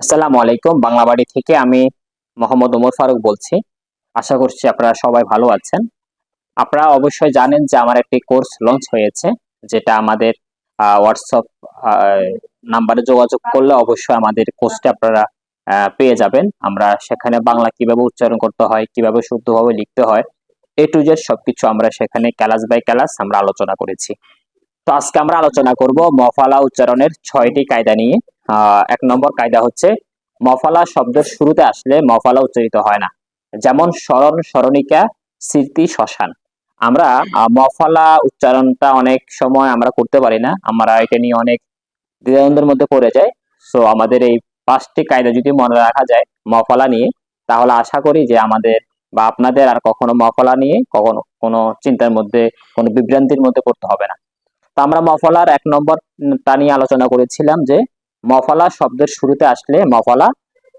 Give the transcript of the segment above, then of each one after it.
আসসালামু আলাইকুম। বাংলাবাড়ি থেকে আমি মোহাম্মদ ওমর ফারুক বলছি। আশা করছি আপনারা সবাই ভালো আছেন। আপনারা অবশ্যই জানেন যে আমার একটি কোর্স লঞ্চ হয়েছে, যেটা আমাদের হোয়াটসঅ্যাপ নাম্বারে যোগাযোগ করলে অবশ্যই আমাদের কোর্সটা আপনারা পেয়ে যাবেন। আমরা সেখানে বাংলা কীভাবে উচ্চারণ করতে হয়, কীভাবে শুদ্ধভাবে লিখতে হয়, এ টু জেড সবকিছু আমরা সেখানে ক্লাস বাই ক্লাস আমরা আলোচনা করেছি। তো আজকে আমরা আলোচনা করব মফালা উচ্চারণের ছয়টি কায়দা নিয়ে। এক নম্বর কায়দা হচ্ছে, মফালা শব্দের শুরুতে আসলে মফালা উচ্চারিত হয় না। যেমন স্মরণ, স্মরণিকা, স্মৃতি, শ্মশান। আমরা মফালা উচ্চারণটা অনেক সময় আমরা করতে পারি না। আমরা এটা নিয়ে অনেক দ্বিধাদ্বন্দ্বের মধ্যে পড়ে যাই। সো আমাদের এই পাঁচটি কায়দা যদি মনে রাখা যায় মফালা নিয়ে, তাহলে আশা করি যে আমাদের বা আপনাদের আর কখনো মফলা নিয়ে কখনো কোনো চিন্তার মধ্যে, কোনো বিভ্রান্তির মধ্যে পড়তে হবে না। তো আমরা মফলার এক নম্বর তা নিয়ে আলোচনা করেছিলাম যে মফলা শব্দের শুরুতে আসলে মফলা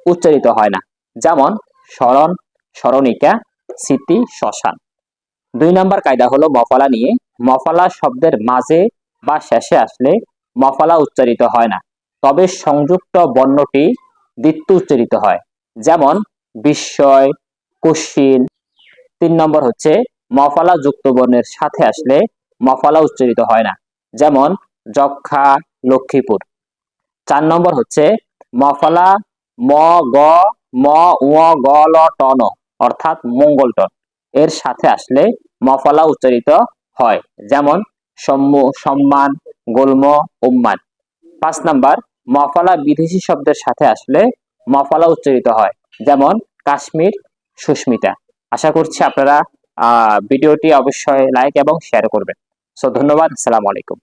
উচ্চারিত হয় না। যেমন, স্মরণ, স্মরণিকা, স্মৃতি, শ্মশান। দুই নম্বর কায়দা হলো মফলা নিয়ে। মফলা শব্দের মাঝে বা শেষে আসলে মফলা উচ্চারিত হয় না। তবে সংযুক্ত বর্ণটি দ্বিত্ব উচ্চারিত হয়। যেমন, বিস্ময় কুশিন তিন নম্বর হচ্ছে, মফলা যুক্ত বর্ণের সাথে আসলে মফলা উচ্চারিত হয় না। যেমন, যক্ষা, লক্ষ্মীপুর। চার নম্বর হচ্ছে মফলা, ম, গ, ম, উ গ, ল টন অর্থাৎ মঙ্গলটন এর সাথে আসলে মফলা উচ্চারিত হয়। যেমন, সম্মু, সম্মান, গোলম, উম্মান। পাঁচ নাম্বার, মফলা বিদেশি শব্দের সাথে আসলে মফলা উচ্চারিত হয়। যেমন, কাশ্মীর সুস্মিতা। আশা করছি আপনারা ভিডিওটি অবশ্যই লাইক এবং শেয়ার করবেন। সো ধন্যবাদ, আসসালামু আলাইকুম।